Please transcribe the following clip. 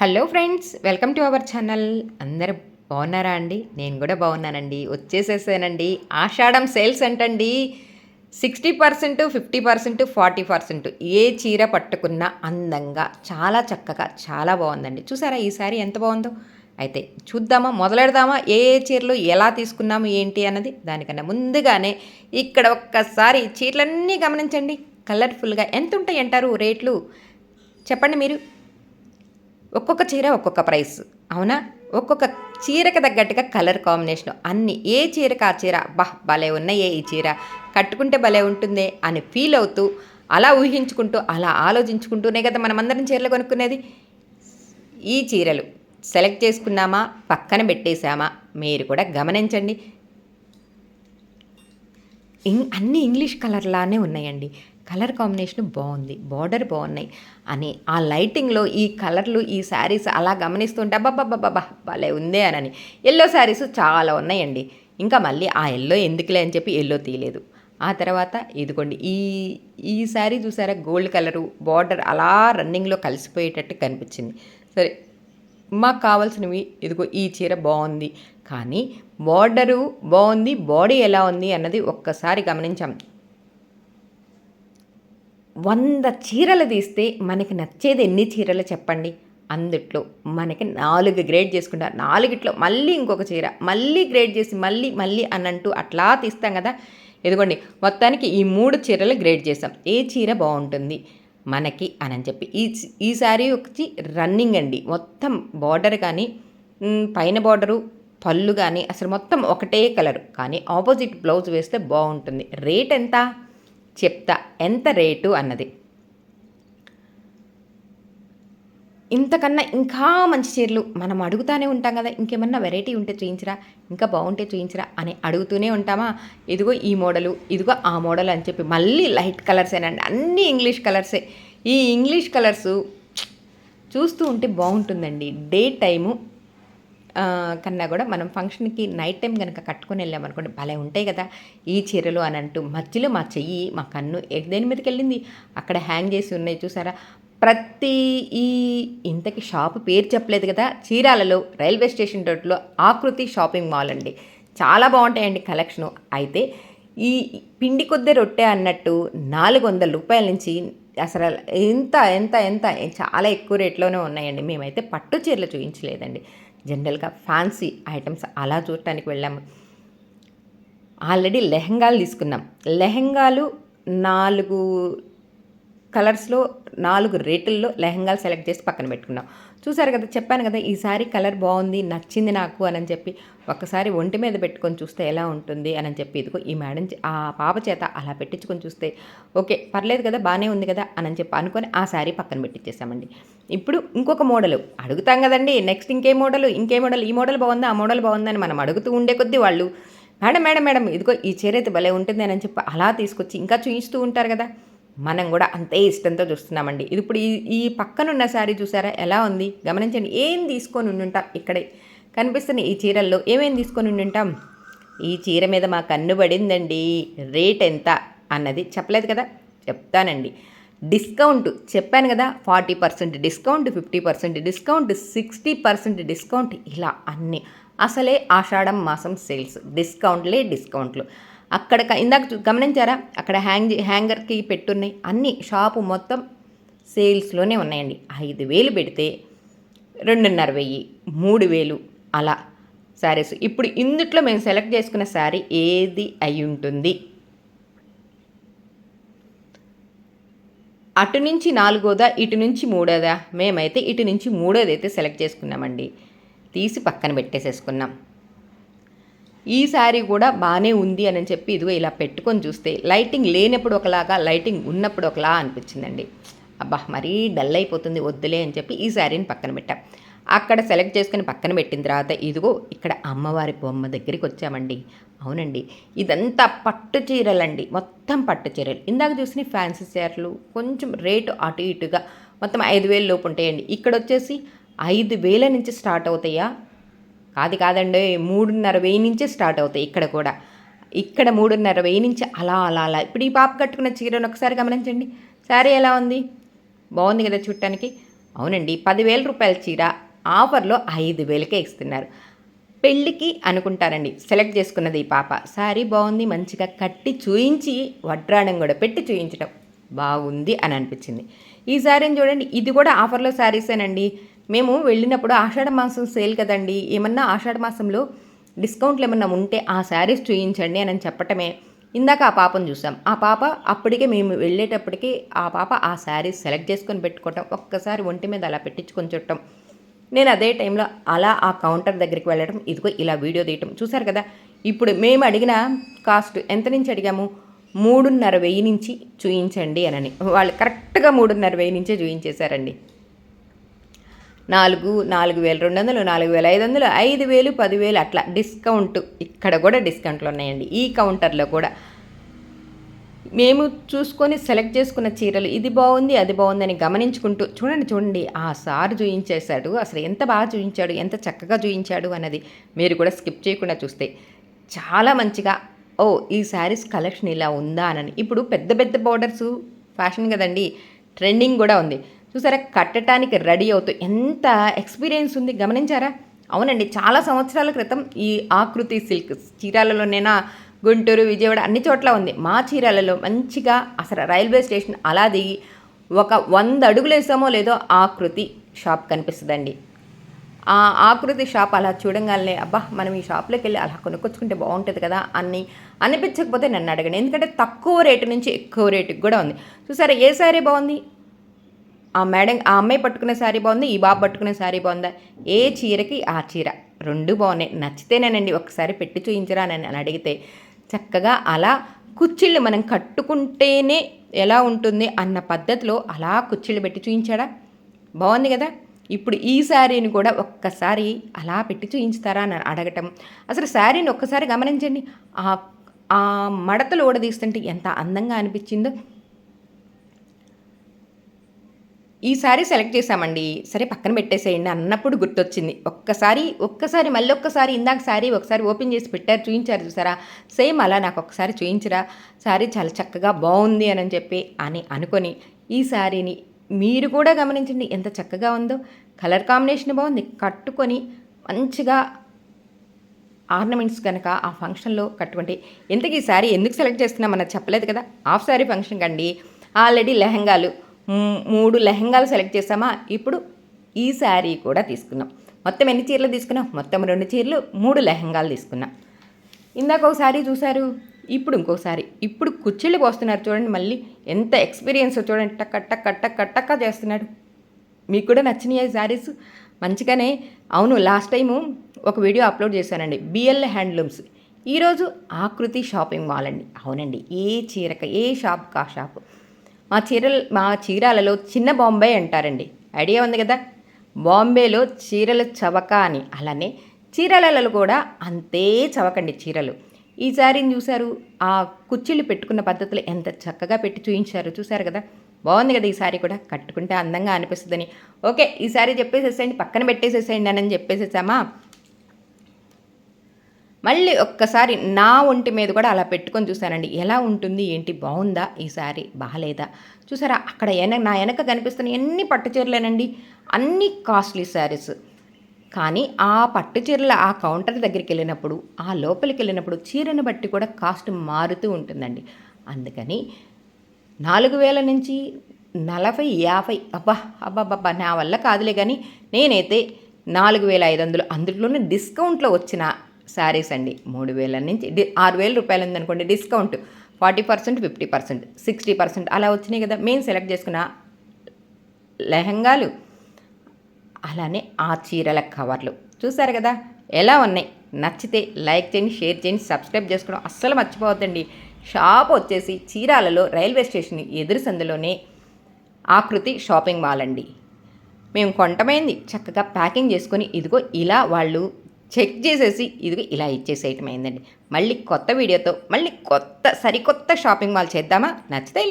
Hello friends welcome to our channel అందరు బాగున్నారా అండి? నేను కూడా బాగున్నానండి. వచ్చేసేసానండి. ఆషాఢం సేల్స్ అంటండి. Sixty percent fifty percent forty percent ఏ చీర పట్టుకున్నా అందంగా చాలా చక్కగా చాలా బాగుందండి. చూసారా ఈసారి ఎంత బాగుందో? అయితే చూద్దామా మొదలెడదామా ఏ ఏ చీరలు ఎలా తీసుకున్నాము ఏంటి అన్నది దానికన్నా ముందుగానే ఇక్కడ ఒక్కసారి చీరలన్నీ గమనించండి. కలర్ఫుల్గా ఎంత ఉంటాయి అంటారు రేట్లు? చెప్పండి మీరు. ఒక్కొక్క చీర ఒక్కొక్క ప్రైస్ అవునా? ఒక్కొక్క చీరకి తగ్గట్టుగా కలర్ కాంబినేషన్ అన్ని ఏ చీరకు ఆ చీర బహ్ భలే ఉన్నాయే ఈ చీర కట్టుకుంటే భలే ఉంటుందే అని ఫీల్ అవుతూ అలా ఊహించుకుంటూ అలా ఆలోచించుకుంటూనే కదా మనమందరం చీరలు కొనుక్కునేది? ఈ చీరలు సెలెక్ట్ చేసుకున్నామా? పక్కన పెట్టేశామా? మీరు కూడా గమనించండి. అన్ని ఇంగ్లీష్ కలర్లానే ఉన్నాయండి. కలర్ కాంబినేషన్ బాగుంది. బార్డర్ బాగున్నాయి. అని ఆ లైటింగ్లో ఈ కలర్లు ఈ శారీస్ అలా గమనిస్తుంటే అబ్బాబ్బాబ్బా భలే ఉందే అని ఎల్లో శారీస్ చాలా ఉన్నాయండి. ఇంకా మళ్ళీ ఆ ఎల్లో ఎందుకులే అని చెప్పి ఎల్లో తీయలేదు. ఆ తర్వాత ఇదిగోండి ఈ ఈ శారీ చూసారా? గోల్డ్ కలరు బార్డర్ అలా రన్నింగ్లో కలిసిపోయేటట్టు కనిపించింది. సరే మాకు కావాల్సినవి ఇదిగో ఈ చీర బాగుంది. కానీ బార్డరు బాగుంది బాడీ ఎలా ఉంది అన్నది ఒక్కసారి గమనించాం. వంద చీరలు తీస్తే మనకి నచ్చేది ఎన్ని చీరలు చెప్పండి? అందుట్లో మనకి నాలుగు గ్రేడ్ చేసుకుంటారు. నాలుగిట్లో మళ్ళీ ఇంకొక చీర మళ్ళీ గ్రేడ్ చేసి మళ్ళీ మళ్ళీ అనంటూ అట్లా తీస్తాం కదా. ఇదిగోండి మొత్తానికి ఈ మూడు చీరలు గ్రేడ్ చేసాం ఏ చీర బాగుంటుంది? మనకి అని చెప్పి. ఈ ఈసారి వచ్చి రన్నింగ్ అండి. మొత్తం బార్డర్ కానీ పైన బార్డరు పళ్ళు కానీ అసలు మొత్తం ఒకటే కలర్. కానీ ఆపోజిట్ బ్లౌజ్ వేస్తే బాగుంటుంది. రేట్ ఎంత? చెప్తా. ఎంత రేటు అన్నది. ఇంతకన్నా ఇంకా మంచి చీరలు మనం అడుగుతానే ఉంటాం కదా. ఇంకేమన్నా వెరైటీ ఉంటే చూయించరా? ఇంకా బాగుంటే చూయించరా? అని అడుగుతూనే ఉంటామా? ఇదిగో ఈ మోడలు ఇదిగో ఆ మోడల్ అని చెప్పి మళ్ళీ లైట్ కలర్సేనండి అన్నీ ఇంగ్లీష్ కలర్సే. ఈ ఇంగ్లీష్ కలర్సు చూస్తూ ఉంటే బాగుంటుందండి. డే టైము కన్నా కూడా మనం ఫంక్షన్కి నైట్ టైం కనుక కట్టుకొని వెళ్ళామనుకోండి భలే ఉంటాయి కదా. ఈ చీరలు అని అంటూ మధ్యలో మా చెయ్యి మా కన్ను దేని మీదకి వెళ్ళింది? అక్కడ హ్యాంగ్ చేసి ఉన్నాయి చూసారా? ప్రతి ఈ ఇంతకి షాపు పేరు చెప్పలేదు కదా చీరాలలో రైల్వే స్టేషన్ రోడ్లో ఆకృతి షాపింగ్ మాల్ అండి. చాలా బాగుంటాయండి కలెక్షను. అయితే ఈ పిండి కొద్ది రొట్టె అన్నట్టు నాలుగు వందల రూపాయల నుంచి అసలు ఎంత ఎంత ఎంత చాలా ఎక్కువ రేట్లోనే ఉన్నాయండి. మేమైతే పట్టు చీరలు చూపించలేదండి జనరల్గా ఫ్యాన్సీ ఐటమ్స్ అలా చూడటానికి వెళ్ళాము. ఆల్రెడీ లెహంగాలు తీసుకున్నాం. లెహంగాలు నాలుగు కలర్స్లో నాలుగు రేటుల్లో లెహంగాలు సెలెక్ట్ చేసి పక్కన పెట్టుకున్నాం. చూసారు కదా చెప్పాను కదా ఈసారి కలర్ బాగుంది నచ్చింది నాకు అని చెప్పి ఒకసారి ఒంటి మీద పెట్టుకొని చూస్తే ఎలా ఉంటుంది అని చెప్పి ఇదిగో ఈ మేడం ఆ పాప చేత అలా పెట్టించుకొని చూస్తే ఓకే పర్లేదు కదా బాగానే ఉంది కదా అని చెప్పి అనుకొని ఆ శారీ పక్కన పెట్టించేసామండి ఇప్పుడు ఇంకొక మోడల్ అడుగుతాం కదండి నెక్స్ట్ ఇంకే మోడల్ ఇంకే మోడల్ ఈ మోడల్ బాగుందా ఆ మోడల్ బాగుందని మనం అడుగుతూ ఉండే కొద్దీ వాళ్ళు మేడం మేడం మేడం ఇదిగో ఈ చీర అయితే భలే ఉంటుంది అని చెప్పి అలా తీసుకొచ్చి ఇంకా చూపిస్తూ ఉంటారు కదా. మనం కూడా అంతే ఇష్టంతో చూస్తున్నామండి. ఇది ఇప్పుడు ఈ ఈ పక్కనున్న శారీ చూసారా? ఎలా ఉంది? గమనించండి. ఏం తీసుకొని ఉండుంటాం ఇక్కడే? కనిపిస్తున్న ఈ చీరల్లో ఏమేం తీసుకొని ఉండుంటాం? ఈ చీర మీద మా కన్ను పడిందండి. రేట్ ఎంత అన్నది చెప్పలేదు కదా? చెప్తానండి. డిస్కౌంట్ చెప్పాను కదా? Forty percent discount fifty percent discount sixty percent discount ఇలా అన్నీ. అసలే ఆషాఢం మాసం సేల్స్. డిస్కౌంట్లే డిస్కౌంట్లు. అక్కడ ఇందాక గమనించారా? అక్కడ హ్యాంగ్ హ్యాంగర్కి పెట్టున్నాయి. అన్ని షాపు మొత్తం సేల్స్లోనే ఉన్నాయండి. ఐదు వేలు పెడితే రెండున్నర వెయ్యి మూడు వేలు అలా శారీస్. ఇప్పుడు ఇందుట్లో మేము సెలెక్ట్ చేసుకున్న శారీ ఏది అయి ఉంటుంది? అటు నుంచి నాలుగోదా ఇటు నుంచి మూడోదా? మేమైతే ఇటు నుంచి మూడోది అయితే సెలెక్ట్ చేసుకున్నామండి. తీసి పక్కన పెట్టేసేసుకున్నాం. ఈ శారీ కూడా బాగానే ఉంది అని చెప్పి ఇదిగో ఇలా పెట్టుకొని చూస్తే లైటింగ్ లేనప్పుడు ఒకలాగా లైటింగ్ ఉన్నప్పుడు ఒకలా అనిపించిందండి. అబ్బా మరీ డల్ అయిపోతుంది వద్దులే అని చెప్పి ఈ శారీని పక్కన పెట్టాం. అక్కడ సెలెక్ట్ చేసుకుని పక్కన పెట్టిన తర్వాత ఇదిగో ఇక్కడ అమ్మవారి బొమ్మ దగ్గరికి వచ్చామండి. అవునండి ఇదంతా పట్టు చీరలండి మొత్తం పట్టు చీరలు. ఇందాక చూసిన ఫ్యాన్సీ చీరలు కొంచెం రేటు అటు ఇటుగా మొత్తం ఐదు వేలు లోపు ఉంటాయండి. ఇక్కడ వచ్చేసి ఐదు వేల నుంచి స్టార్ట్ అవుతాయా? కాదు కాదండి మూడున్నర వెయ్యి నుంచే స్టార్ట్ అవుతాయి ఇక్కడ కూడా. ఇక్కడ మూడున్నర వెయ్యి నుంచి అలా అలా అలా. ఇప్పుడు ఈ పాప కట్టుకున్న చీరను ఒకసారి గమనించండి. శారీ ఎలా ఉంది? బాగుంది కదా చూడటానికి. అవునండి పదివేల రూపాయల చీర ఆఫర్లో ఐదు వేలకే ఇస్తున్నారు. పెళ్ళికి అనుకుంటారండి సెలెక్ట్ చేసుకున్నది ఈ పాప. శారీ బాగుంది మంచిగా కట్టి చూయించి వడ్రాణం కూడా పెట్టి చూయించడం బాగుంది అని అనిపించింది. ఈ శారీని చూడండి ఇది కూడా ఆఫర్లో శారీసేనండి. మేము వెళ్ళినప్పుడు ఆషాఢ మాసం సేల్ కదండి ఏమన్నా ఆషాఢ మాసంలో డిస్కౌంట్లు ఏమన్నా ఉంటే ఆ శారీస్ చూయించండి అని చెప్పటమే. ఇందాక ఆ పాపను చూసాం. ఆ పాప అప్పటికే మేము వెళ్ళేటప్పటికి ఆ పాప ఆ శారీస్ సెలెక్ట్ చేసుకొని పెట్టుకోవటం ఒక్కసారి ఒంటి మీద అలా పెట్టించుకొని చుట్టం నేను అదే టైంలో అలా ఆ కౌంటర్ దగ్గరికి వెళ్ళడం ఇదిగో ఇలా వీడియో తీయటం. చూసారు కదా ఇప్పుడు మేము అడిగిన కాస్ట్ ఎంత నుంచి అడిగాము? మూడున్నర వెయ్యి నుంచి చూయించండి అనని వాళ్ళు కరెక్ట్గా మూడున్నర వెయ్యి నుంచే చూయించేశారండి. నాలుగు నాలుగు వేల రెండు వందలు నాలుగు వేల ఐదు వందలు ఐదు వేలు పదివేలు అట్లా డిస్కౌంట్. ఇక్కడ కూడా డిస్కౌంట్లు ఉన్నాయండి. ఈ కౌంటర్లో కూడా. మేము చూసుకొని సెలెక్ట్ చేసుకున్న చీరలు ఇది బాగుంది అది బాగుందని గమనించుకుంటూ చూడండి చూడండి. ఆ సార్ చూయించేశాడు. అసలు ఎంత బాగా చూయించాడు ఎంత చక్కగా చూయించాడు అన్నది మీరు కూడా స్కిప్ చేయకుండా చూస్తే చాలా మంచిగా ఓ ఈ శారీస్ కలెక్షన్ ఇలా ఉందా అని. ఇప్పుడు పెద్ద పెద్ద బోర్డర్స్ ఫ్యాషన్ కదండి ట్రెండింగ్ కూడా ఉంది. చూసారా? కట్టడానికి రెడీ అవుతూ ఎంత ఎక్స్పీరియన్స్ ఉంది గమనించారా? అవునండి చాలా సంవత్సరాల క్రితం ఈ ఆకృతి సిల్క్ చీరాలలోనైనా గుంటూరు విజయవాడ అన్ని చోట్ల ఉంది. మా చీరాలలో మంచిగా అసలు రైల్వే స్టేషన్ అలా దిగి ఒక వంద అడుగులు వేసామో లేదో ఆకృతి షాప్ కనిపిస్తుందండి. ఆ ఆకృతి షాప్ అలా చూడంగానే అబ్బా మనం ఈ షాప్లోకి వెళ్ళి అలా కొనుక్కొచ్చుకుంటే బాగుంటుంది కదా అని అనిపించకపోతే నన్ను అడగండి. ఎందుకంటే తక్కువ రేటు నుంచి ఎక్కువ రేటుకి కూడా ఉంది. చూసారా ఏ సారీ బాగుంది? ఆ మేడం ఆ అమ్మాయి పట్టుకునే శారీ బాగుంది ఈ బాబు పట్టుకునే శారీ బాగుందా? ఏ చీరకి ఆ చీర? రెండు బాగున్నాయి. నచ్చితేనేనండి ఒకసారి పెట్టి చూయించరా అని అడిగితే చక్కగా అలా కుచ్చిళ్ళు మనం కట్టుకుంటేనే ఎలా ఉంటుంది అన్న పద్ధతిలో అలా కుచ్చిళ్ళు పెట్టి చూయించాడా? బాగుంది కదా? ఇప్పుడు ఈ శారీని కూడా ఒక్కసారి అలా పెట్టి చూయించుతారా అని అడగటం. అసలు శారీని ఒక్కసారి గమనించండి. ఆ మడతలు ఊడదీస్తుంటే ఎంత అందంగా అనిపించిందో. ఈ సారీ సెలెక్ట్ చేసామండి సరే పక్కన పెట్టేసేయండి అన్నప్పుడు గుర్తొచ్చింది. ఒక్కసారి ఒక్కసారి మళ్ళీ ఒక్కసారి ఇందాక శారీ ఒకసారి ఓపెన్ చేసి పెట్టారు చూయించారు చూసారా? సేమ్ అలా నాకు ఒకసారి చూయించరా? శారీ చాలా చక్కగా బాగుంది అని చెప్పి అని అనుకొని ఈ శారీని మీరు కూడా గమనించండి ఎంత చక్కగా ఉందో. కలర్ కాంబినేషన్ బాగుంది. కట్టుకొని మంచిగా ఆర్నమెంట్స్ కనుక ఆ ఫంక్షన్లో కట్టుకుంటే ఇంతకీ ఈ శారీ ఎందుకు సెలెక్ట్ చేస్తున్నామన్నది చెప్పలేదు కదా? హాఫ్ శారీ ఫంక్షన్ కండి ఆల్రెడీ లెహంగాలు మూడు లెహంగాలు సెలెక్ట్ చేసామా ఇప్పుడు ఈ శారీ కూడా తీసుకున్నాం మొత్తం ఎన్ని చీరలు తీసుకున్నాం మొత్తం రెండు చీరలు మూడు లెహంగాలు తీసుకున్నాం. ఇందాక ఒక శారీ చూశారు ఇప్పుడు ఇంకోసారి ఇప్పుడు కుర్చీలు పోస్తున్నారు చూడండి మళ్ళీ. ఎంత ఎక్స్పీరియన్స్ చూడండి. టక్క టక్క టక్క టక్క చేస్తున్నాడు మీకు కూడా నచ్చినాయి శారీస్? మంచిగానే. అవును లాస్ట్ టైము ఒక వీడియో అప్లోడ్ చేశానండి. BL handlooms. ఈరోజు ఆకృతి షాపింగ్ మాల్ అండి. అవునండి. ఏ చీరక ఏ షాప్ కా షాప్? మా చీరలు మా చీరాలలో చిన్న బాంబే అంటారండి. ఐడియా ఉంది కదా? బాంబేలో చీరలు చవక అని. అలానే చీరలలో కూడా అంతే చవకండి చీరలు. ఈ చూశారు? ఆ కుర్చీలు పెట్టుకున్న పద్ధతులు ఎంత చక్కగా పెట్టి చూయించారు చూశారు కదా? బాగుంది కదా ఈ సారీ కూడా. కట్టుకుంటే అందంగా అనిపిస్తుందని. ఓకే ఈ సారీ చెప్పేసేసేయండి పక్కన పెట్టేసేసేయండి అని చెప్పేసేసామా? మళ్ళీ ఒక్కసారి నా ఒంటి మీద కూడా అలా పెట్టుకొని చూశానండి. ఎలా ఉంటుంది ఏంటి బాగుందా? ఈ శారీ బాగాలేదా చూసారా? అక్కడ వెనక నా వెనక కనిపిస్తున్న ఎన్ని పట్టు చీరలేనండి? అన్ని కాస్ట్లీ శారీస్. కానీ ఆ పట్టు చీరల ఆ కౌంటర్ దగ్గరికి వెళ్ళినప్పుడు ఆ లోపలికి వెళ్ళినప్పుడు చీరను బట్టి కూడా కాస్ట్ మారుతూ ఉంటుందండి. అందుకని నాలుగు వేల నుంచి నలభై యాభై అబ్బా అబ్బాబ్బా నా వల్ల కాదులే కానీ నేనైతే నాలుగు వేల ఐదు వందలు అందులోనే డిస్కౌంట్లో వచ్చిన శారీస్ అండి. మూడు వేల నుంచి డి ఆరు వేల రూపాయలు ఉందనుకోండి discount. Forty percent fifty percent sixty percent అలా వచ్చినాయి కదా. మేము సెలెక్ట్ చేసుకున్న లెహంగాలు అలానే ఆ చీరల కవర్లు. చూసారు కదా? ఎలా ఉన్నాయి? నచ్చితే లైక్ చేయండి షేర్ చేయండి సబ్స్క్రైబ్ చేసుకోవడం అస్సలు మర్చిపోవద్దండి. షాప్ వచ్చేసి చీరాలలో రైల్వే స్టేషన్ ఎదురు సందులోనే ఆకృతి షాపింగ్ మాల్ అండి. మేము కొంటమైంది చక్కగా ప్యాకింగ్ చేసుకొని ఇదిగో ఇలా వాళ్ళు చెక్ చేసేసి ఇది ఇలా ఇచ్చేసేయటం అయిందండి. మళ్ళీ కొత్త వీడియోతో మళ్ళీ కొత్త సరికొత్త షాపింగ్ మాల్ చేద్దామా? నచ్చితే